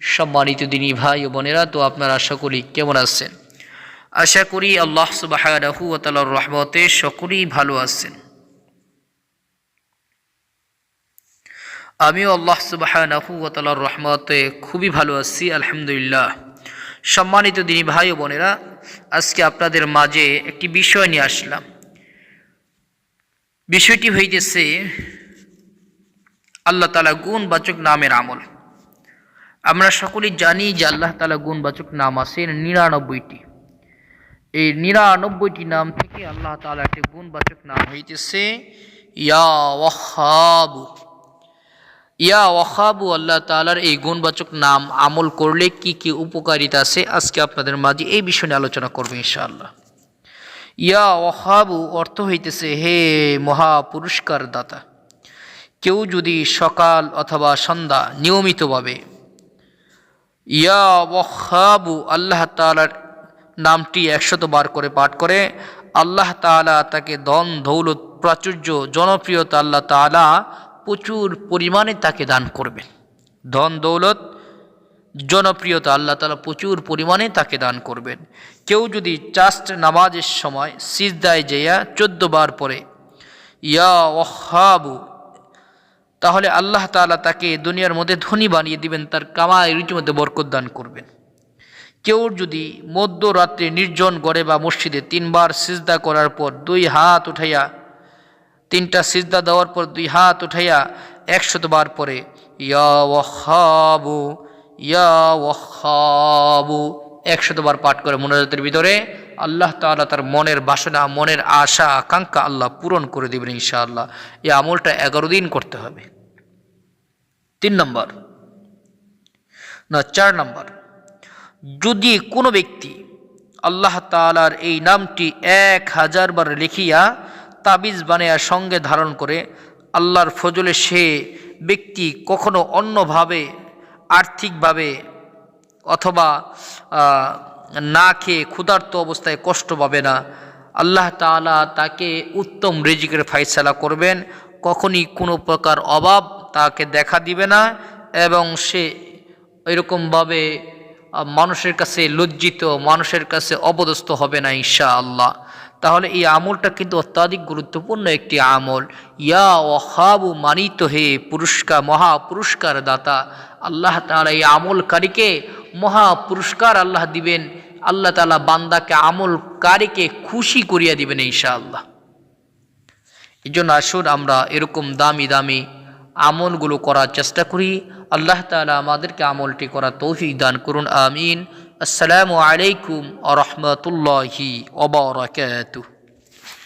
সম্মানিত দিনী ভাই ও বোনেরা, তো আপনারা সকলেই কেমন আছেন? আশা করি আল্লাহ সুবাহ রহমতে সকলেই ভালো আছেন। আমিও আল্লাহ সুবাহ রহমতে খুবই ভালো আছি, আলহামদুলিল্লাহ। সম্মানিত দিনী ভাই ও বোনেরা, আজকে আপনাদের মাঝে একটি বিষয় নিয়ে আসলাম। বিষয়টি হইতেছে আল্লাহ তালা গুণবাচক নামের আমল। আমরা সকলেই জানি যে আল্লাহ তালা গুণবাচক নাম আছে নিরানব্বইটি। এই নিরানব্বইটি নাম থেকে আল্লাহ তালা একটি গুণবাচক নাম হইতেছে ইয়া ওয়াহাবু। ইয়া ওয়াহাবু আল্লাহ তালার এই গুণবাচক নাম আমল করলে কি কি উপকারিতা আছে? আজকে আপনাদের মাঝে এই বিষয় নিয়ে আলোচনা করব ইনশাআল্লাহ। ইয়া ওয়াহাবু অর্থ হইতেছে, হে মহা পুরস্কার দাতা কেউ যদি সকাল অথবা সন্ধ্যা নিয়মিতভাবে ইয়া ওয়াহাবু আল্লাহ তালার নামটি একশত বার করে পাঠ করে, আল্লাহ তালা তাকে ধন, দৌলত, প্রাচুর্য, জনপ্রিয়তা আল্লাহ তালা প্রচুর পরিমাণে তাকে দান করবেন। ধন, দৌলত জনপ্রিয়তা আল্লাহ তালা প্রচুর পরিমাণে তাকে দান করবেন। কেউ যদি চাস্ট নামাজের সময় সিজদায় যেয়া চোদ্দ বার পরে ইয়া ওহাবু তাহলে আল্লাহ তালা তাকে দুনিয়ার মধ্যে ধনী বানিয়ে দিবেন, তার কামায় রীতিমধ্যে বরকত দান করবেন। কেউ যদি মধ্যরাত্রে নির্জন গড়ে বা মসজিদে তিনবার সিজদা করার পর দুই হাত উঠাইয়া, তিনটা সিজদা দেওয়ার পর দুই হাত উঠাইয়া একশতবার পরে ইয়া ওয়াহাবু ইয়া ওয়াহাবু একশতবার পাঠ করে মোনাজাতের ভিতরে আল্লাহ তাআলা তার মনের বাসনা, মনের আশা, আকাঙ্ক্ষা আল্লাহ পূরণ করে দেবেন ইনশাআল্লাহ। এই আমলটা এগারো দিন করতে হবে। তিন নম্বর। না, চার নম্বর। যদি কোনো ব্যক্তি আল্লাহ তালার এই নামটি এক হাজার বার লিখিয়া তাবিজ বানিয়া সঙ্গে ধারণ করে, আল্লাহর ফজলে সে ব্যক্তি কখনো অন্যভাবে আর্থিকভাবে অথবা না খেয়ে ক্ষুধার্ত অবস্থায় কষ্ট পাবে না। আল্লাহ তালা তাকে উত্তম রিজিকের ফাইসলা করবেন। কখনই কোনো প্রকার অভাব তাকে দেখা দিবে না এবং সে এরকমভাবে মানুষের কাছে লজ্জিত, মানুষের কাছে অবদস্থ হবে না ঈশা আল্লাহ তাহলে এই আমলটা কিন্তু অত্যাধিক গুরুত্বপূর্ণ একটি আমল। ইয়া ওহাবু মানিত হে পুরস্কার মহা পুরস্কার দাতা আল্লাহ তালা এই আমলকারীকে মহা পুরস্কার আল্লাহ দিবেন। আল্লাহ তালা বান্দাকে, আমলকারীকে খুশি করিয়া দিবেন ঈশা আল্লাহ এই জন্য আসুন আমরা এরকম দামি দামি আমলগুলো করার চেষ্টা করি। আল্লাহ তালা আমাদেরকে আমলটি করা তৌফিক দান করুন, আমিন। আসসালামু আলাইকুম আ রহমতুল্লাহি ওবরাকাতুহ